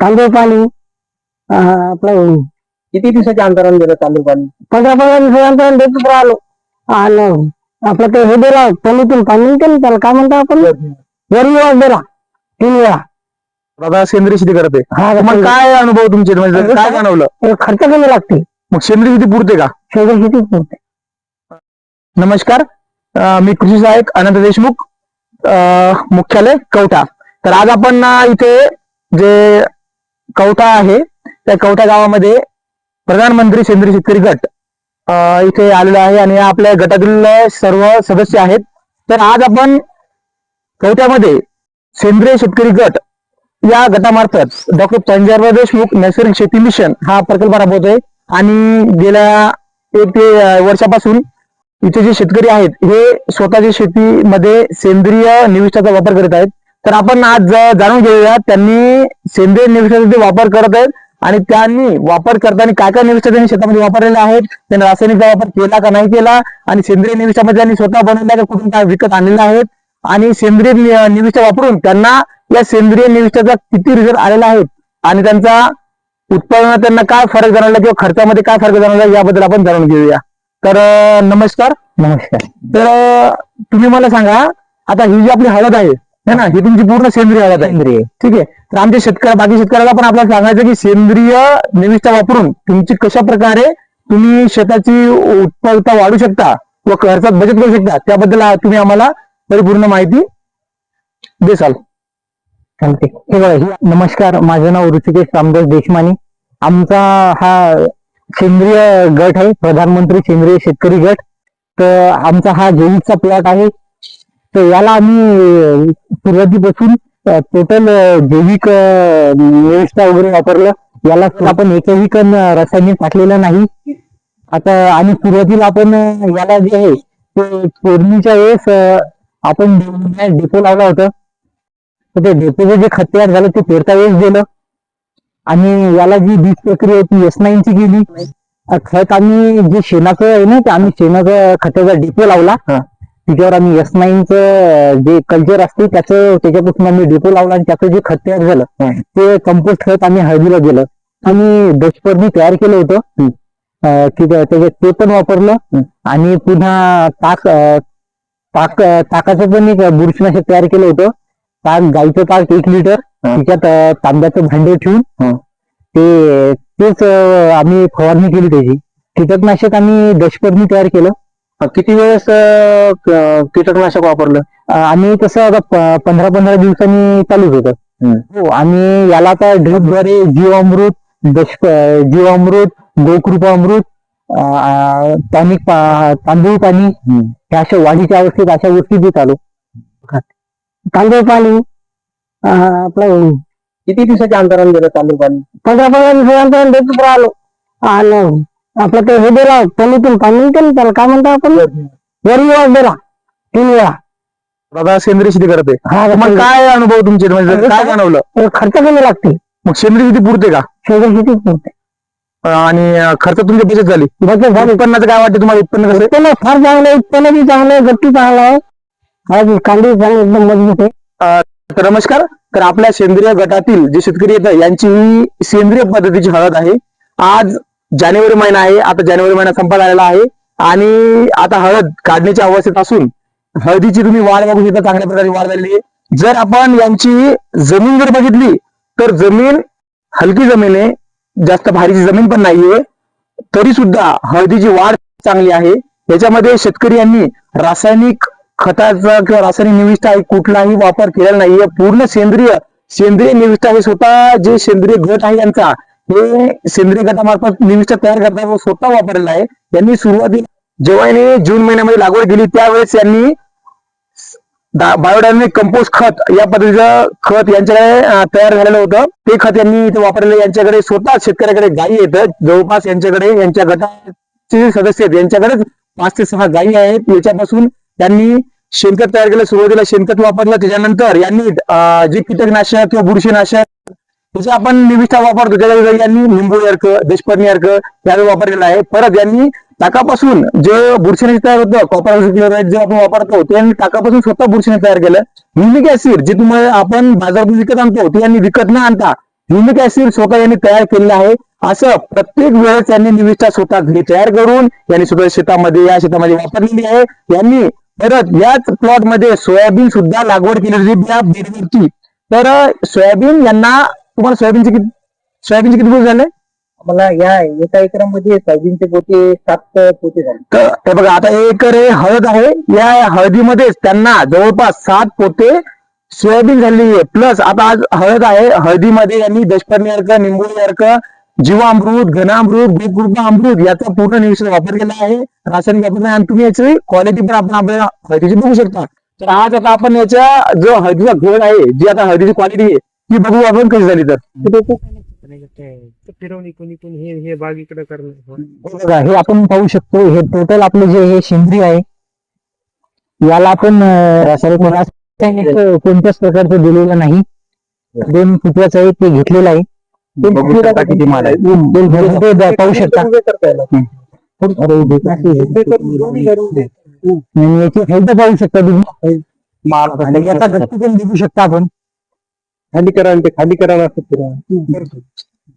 तांदूळ पाणी अं, आपलं किती दिवसाच्या अंतराने गेलं तांदूळ पाणी पंधरा पंधरा दिवसानंतर देतच राहिलो आणि आपलं ते हे दिलं पलीतून पाणी निघते ना त्याला? काय म्हणतो आपण? वरी वाज दिला. तीन वेळा. दादा सेंद्रिय शेती करते. हा मग काय अनुभव तुमचे? म्हणजे काय जाणवलं? खर्च कमी लागते. मग सेंद्रिय शेती पुरते का? शेवटी शेतीच पुरते. नमस्कार. अं, मी कृषी सहाय्यक अनंत देशमुख अं, मुख्यालय कवठा. तर आज आपण अं, इथे जे कवठा आहे. त्या कवठा गावामध्ये प्रधानमंत्री सेंद्रिय शेतकरी गट इथे आलेला आहे आणि आपल्या गटातील सर्व सदस्य आहेत. तर आज आपण कवठ्यामध्ये सेंद्रिय शेतकरी गट या गटामार्फत डॉक्टर पंजाबराव देशमुख नैसर्गिक शेती मिशन हा प्रकल्प राबवतोय. आणि गेल्या एक ते वर्षापासून इथे जे शेतकरी आहेत हे स्वतःच्या शेतीमध्ये सेंद्रिय निविष्ठाचा वापर करत आहेत. तर आपण आज जाणून घेऊया त्यांनी सेंद्रिय निविष्ठाचा वापर करत आहेत आणि त्यांनी वापर करताना काय काय निविष्ठा त्यांनी शेतामध्ये वापरलेले आहेत त्यांनी रासायनिकचा वापर केला का नाही केला आणि सेंद्रिय निविष्ठामध्ये त्यांनी स्वतः बनवल्या का कुठून काय विकत आणलेल्या आहेत आणि सेंद्रिय निविष्ठा वापरून त्यांना या सेंद्रिय निविष्ठाचा किती रिझल्ट आलेला आहे आणि त्यांचा उत्पादनात त्यांना काय फरक जाणवला किंवा खर्चामध्ये काय फरक जाणवला याबद्दल आपण जाणून घेऊया. तर नमस्कार. नमस्कार. तर तुम्ही मला सांगा आता ही जी आपली हळद आहे है ना? ही तुमची पूर्ण सेंद्रिय हळद आहे. सेंद्रिय. ठीक आहे? तर आमच्या शेतकऱ्या बाकी शेतकऱ्याला पण आपल्याला सांगायचं की सेंद्रिय निविष्ठा वापरून तुमची कशा प्रकारे तुम्ही शेताची उत्पादकता वाढू शकता व खर्चात बचत करू शकता त्याबद्दल तुम्ही आम्हाला परिपूर्ण माहिती देसाल. चालते हे बघा नमस्कार माझं नाव ऋषिकेश रामदास देशमानी. आमचा हा सेंद्रिय गट आहे प्रधानमंत्री सेंद्रिय शेतकरी गट. तर आमचा हा जैविकचा प्लॉट आहे. तर याला आम्ही सुरुवातीपासून टोटल जैविक व्यवस्था वगैरे वापरलं. याला आपण एकही कण रसायने टाकलेलं नाही. आता आणि सुरुवातीला आपण याला जे आहे ते पेरणीच्या वेळेस आपण डेपो लावला होता. तर ते डेपोचं जे खत तयार झालं ते पेरता वेळेस दिलं आणि याला जी बीज प्रक्रिया होती एस ची केली खत आम्ही जे शेणाचं आहे ना ते आम्ही शेणाचं खताचा डेपो लावला. त्याच्यावर आम्ही एस चं जे कल्चर असते त्याचं त्याच्यापासून आम्ही डेपो लावला आणि त्याचं जे खत तयार झालं ते कंपोस्ट खत आम्ही हळदीला दिलं आम्ही डचपरनी तयार केलं होतं. की त्या- त्याच्यात ते पण वापरलं. आणि पुन्हा ताक ताक ताकाचं पण एक बुरशीनाशक तयार केलं होतं. ताक गाईचं ताक एक लिटर. त्याच्यात तांब्याचं भांडे ठेवून. ते तेच आम्ही फवारणी केली त्याची. कीटकनाशक आम्ही दशपर्णी तयार केलं. किती वेळेस अं, क- कीटकनाशक वापरलं? आम्ही तसं आता प- पंधरा पंधरा दिवसांनी चालूच होतं हो आणि याला आता ड्रिपद्वारे जीवामृत दश जीवामृत गोकृपामृत अं, टॉनिक पा- तांदूळ पाणी हे अशा वाढीच्या अवस्थेत अशा गोष्टी देत आलो. तांदूळ पाणी अं, आपलं किती दिवसाच्या अंतराने गेलं तांदूळ पाणी? पंधरा पंधरा दिवसानंतर देतच राहिलो आणि आपलं ते हे दिला पलीतून पाणी निघते ना त्याला काय म्हणतो आपण? वरी वाज दिला तीन वेळा. दादा सेंद्रिय शेती करते. हा मग काय अनुभव तुमचे? म्हणजे काय जाणवलं हे खर्च कमी लागते. मग सेंद्रिय शेती पुरते का? शेवटी शेतीच पुरते. आणि खर्च तुमची बचत झाली. बचत झाली. उत्पन्नाचं काय वाटतं तुम्हाला? उत्पन्न कसं? उत्पन्न फार चांगलं आहे. उत्पन्न बी चांगलं आहे. गट्टी चांगला आहे. आज कांदी चांगली एकदम मजबूत आहे. तर नमस्कार. तर आपल्या सेंद्रिय गटातील जे शेतकरी येतात यांची ही सेंद्रिय पद्धतीची हळद आहे. आज जानेवारी महिना आहे आता जानेवारी महिना संपत आलेला आहे. आणि आता हळद काढण्याच्या अवस्थेत असून हळदीची तुम्ही वाढ बघू शकता चांगल्या प्रकारे वाढ झालेली आहे. जर आपण यांची जमीन जर बघितली तर जमीन हलकी जमीन आहे. जास्त भारीची जमीन पण नाहीये. तरी सुद्धा हळदीची वाढ चांगली आहे. याच्यामध्ये शेतकरी यांनी रासायनिक खताचा किंवा रासायनिक निविष्ठा आहे कुठलाही वापर केलेला नाहीये. पूर्ण सेंद्रिय सेंद्रिय निविष्ठा हे स्वतः जे सेंद्रिय गट आहे यांचा हे सेंद्रिय गटामार्फत निविष्ठा तयार करताय व स्वतः वापरलेला आहे. यांनी सुरुवातीला जेव्हा यांनी जून महिन्यामध्ये लागवड केली त्यावेळेस यांनी बायोडायनमिक कंपोस्ट खत या पद्धतीचं खत यांच्याकडे तयार झालेलं होतं. ते खत यांनी इथे वापरलेलं यांच्याकडे स्वतः शेतकऱ्याकडे गायी येतं जवळपास यांच्याकडे यांच्या गटाचे सदस्य आहेत यांच्याकडेच पाच ते सहा गायी आहेत. याच्यापासून त्यांनी शेणखत तयार केलं. सुरुवातीला शेणखत वापरलं. त्याच्यानंतर यांनी जे कीटकनाशक किंवा बुरशीनाशक जसं आपण निविष्ठा वापरतो त्याच्या यांनी लिंबू अर्क देशपर्णी अर्क यावेळी वापरलेला आहे परत यांनी ताकापासून जे बुरशीनाशक तयार होतं कॉपर जे आपण वापरतो ते यांनी ताकापासून स्वतः बुरशीने तयार केलं. न्युमिक ऍसिड जे तुम्हाला आपण बाजारातून विकत आणतो ते यांनी विकत न आणता न्युमिक ऍसिड स्वतः यांनी तयार केलेलं आहे. असं प्रत्येक वेळेस त्यांनी निविष्ठा स्वतः घरी तयार करून यांनी स्वतः शेतामध्ये या शेतामध्ये वापरलेली आहे. यांनी परत याच प्लॉटमध्ये सोयाबीन सुद्धा लागवड केलेली होती या बेडवरती तर सोयाबीन यांना तुम्हाला सोयाबीनचे किती सोयाबीनचे किती दिवस झाले? मला या एका एकरामध्ये सोयाबीनचे पोते सात पोते झाले. तर हे बघा आता एक एकर हे हळद आहे. या हळदीमध्येच त्यांना जवळपास सात पोते सोयाबीन झालेली आहे. प्लस आता आज हळद आहे. हळदीमध्ये यांनी दशपर्णी अर्क निंबोळी अर्क जीवामृत घनामृत बेकृपा अमृत याचा पूर्ण निविष्ठ वापर केला आहे. रासायनिक वापर आणि तुम्ही याची क्वालिटी पण आपण आपल्या हळदीची बघू शकता. तर आज आता आपण याच्या जो हळदीचा घोळ आहे जी आता हळदीची क्वालिटी आहे ती बघू आपण कशी झाली तर. फिरवणी कोणी कोणी हे हे बाग इकडे करणं. हे बघा हे आपण पाहू शकतो हे टोटल आपलं जे हे सेंद्रिय आहे याला आपण अं, रासायनिक रासायनिक कोणत्याच प्रकारचं दिलेलं नाही. दोन फुटव्याचं आहे ते घेतलेलं आहे. दोन बघू फुटव्याचं शकता किती माल आहे. दोन- दोन फुटवे ते पाहू शकता. अरे, अरे, आणि याची हेल्थ पाहू शकता तुम्ही. माल आणि याचा गट्टी पण बघू शकता आपण. खाली करा आणि ते खाली करा असं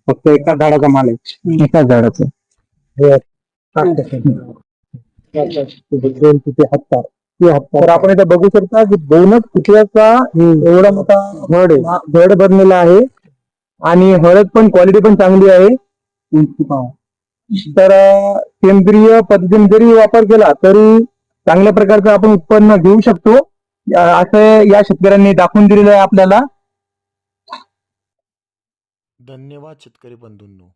फक्त एका झाडाचा माल आहे एका झाडाचं. दोन फुटे हत्ता तर आपण इथे बघू शकता की दोनच फुटव्याचा एवढा मोठा आहे. घड बनलेला आहे. आणि हळद पण क्वालिटी पण चांगली आहे. तर सेंद्रिय पद्धतीने जरी वापर केला तरी चांगल्या प्रकारचं आपण उत्पन्न घेऊ शकतो. असं या शेतकऱ्यांनी दाखवून दिलेलं आहे आपल्याला. धन्यवाद शेतकरी बंधूंनो.